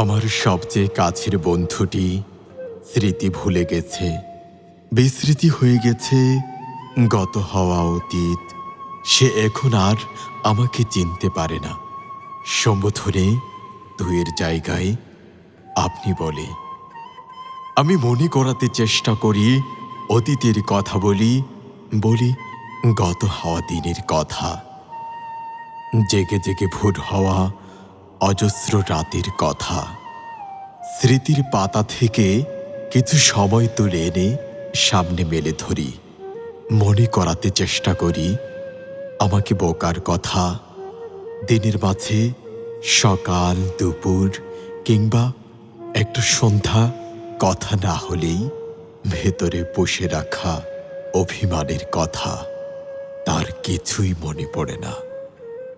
আমার সবচেয়ে কাছের বন্ধুটি স্মৃতি ভুলে গেছে। বিস্মৃতি হয়ে গেছে গত হওয়া অতীত। সে এখন আর আমাকে চিনতে পারে না। সম্বোধনে দুয়ের জায়গায় আপনি বলে, আমি মনে করাতে চেষ্টা করি, অতীতের কথা বলি বলি গত হওয়া দিনের কথা। জেগে জেগে ভোট হওয়া অজস্র রাতের কথা। স্মৃতির পাতা থেকে কিছু সময় তুলে এনে সামনে মেলে ধরি। মনে করাতে চেষ্টা করি, আমাকে বোকার কথা। দিনের মাঝে সকাল, দুপুর কিংবা একটা সন্ধ্যা কথা না হলেই ভেতরে বসে রাখা অভিমানের কথা। তার কিছুই মনে পড়ে না।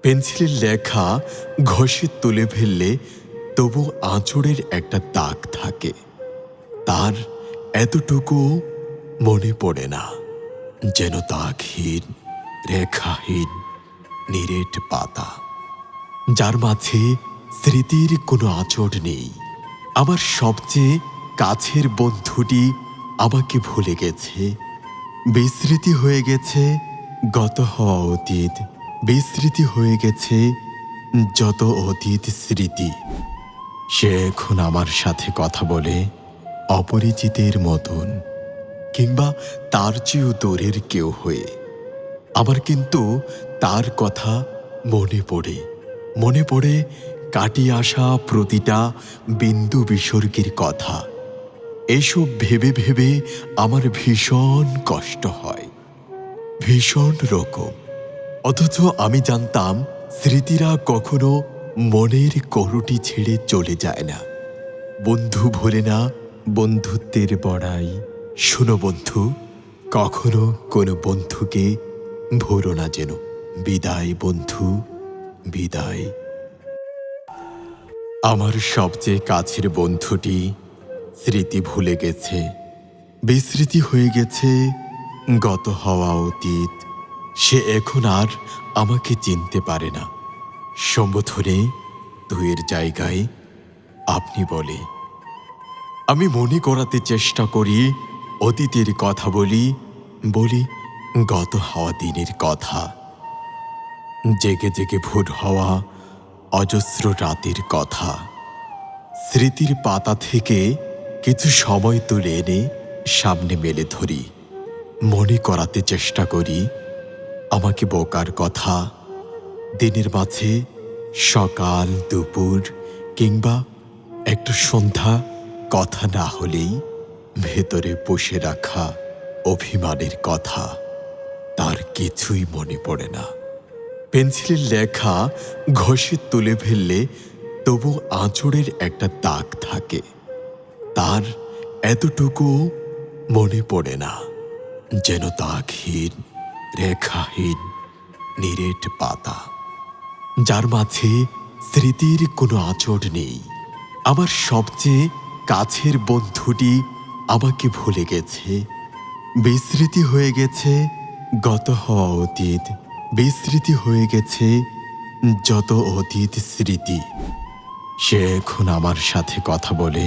পেন্সিলের লেখা ঘষে তুলে ফেললে তবু আঁচড়ের একটা দাগ থাকে। তার এতটুকু মনে পড়ে না, যেন দাগহীন, রেখাহীন, নিরেট পাতা। যার মাঝে স্মৃতির কোনো আঁচড় নেই। আমার সবচেয়ে কাছের বন্ধুটি আমাকে ভুলে গেছে। বিস্মৃতি হয়ে গেছে গত হওয়া অতীত। বিস্মৃতি হয়ে গেছে যত অতীত স্মৃতি। সে এখন আমার সাথে কথা বলে অপরিচিতের মতন কিংবা তার চেয়েও দূরের কেউ হয়ে। আমার কিন্তু তার কথা মনে পড়ে। মনে পড়ে কাটিয়ে আসা প্রতিটা বিন্দু বিসর্গের কথা। এসব ভেবে ভেবে আমার ভীষণ কষ্ট হয়। ভীষণ রকম। অথচ আমি জানতাম স্মৃতিরা কখনো মনের করুটি ছেড়ে চলে যায় না। বন্ধু ভোলে না বন্ধুত্বের বড়াই। শোনো বন্ধু, কখনো কোনো বন্ধুকে ভোরো না যেন। বিদায় বন্ধু, বিদায়। আমার সবচেয়ে কাছের বন্ধুটি স্মৃতি ভুলে গেছে। বিস্মৃতি হয়ে গেছে গত হওয়া অতীত। সে এখন আর আমাকে চিনতে পারে না। সম্বোধনে দুয়ের জায়গায় আপনি বলে। আমি মনে করাতে চেষ্টা করি, অতীতের কথা বলি বলি গত হওয়া দিনের কথা। জেগে জেগে ভোর হওয়া অজস্র রাতের কথা। স্মৃতির পাতা থেকে কিছু সময় তুলে এনে সামনে মেলে ধরি। মনে করাতে চেষ্টা করি আমাকে বোকার কথা। দিনের মাঝে সকাল, দুপুর কিংবা একটা সন্ধ্যা কথা না হলেই ভেতরে বসে রাখা অভিমানের কথা। তার কিছুই মনে পড়ে না। পেন্সিলের লেখা ঘষে তুলে ফেললে তবু আঁচড়ের একটা দাগ থাকে। তার এতটুকু মনে পড়ে না। যেন দাগহীন রেখাহীন, নিরেট পাতা, যার মাঝে স্মৃতির কোনো আঁচড় নেই। আমার সবচেয়ে কাছের বন্ধুটি আমাকে ভুলে গেছে। বিস্মৃতি হয়ে গেছে গত হওয়া অতীত, বিস্মৃতি হয়ে গেছে যত অতীত স্মৃতি। সে এখন আমার সাথে কথা বলে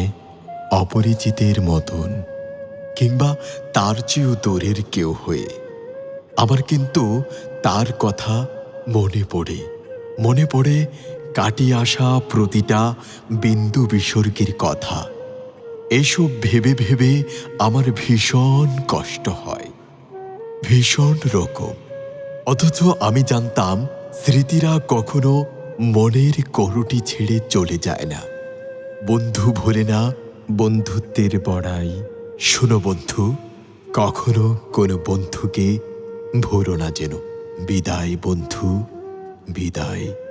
অপরিচিতের মতন, কিংবা তার চেয়েও দূরের কেউ হয়ে আমার কিন্তু তার কথা মনে পড়ে। মনে পড়ে কাটিয়ে আসা প্রতিটা বিন্দু বিসর্গের কথা। এসব ভেবে ভেবে আমার ভীষণ কষ্ট হয়। ভীষণ রকম। অথচ আমি জানতাম স্মৃতিরা কখনো মনের করুটি ছেড়ে চলে যায় না। বন্ধু ভোলে না বন্ধুত্বের বড়াই। শোনো বন্ধু, কখনো কোনো বন্ধুকে ভোরো না যেন। বিদায় বন্ধু বিদায়।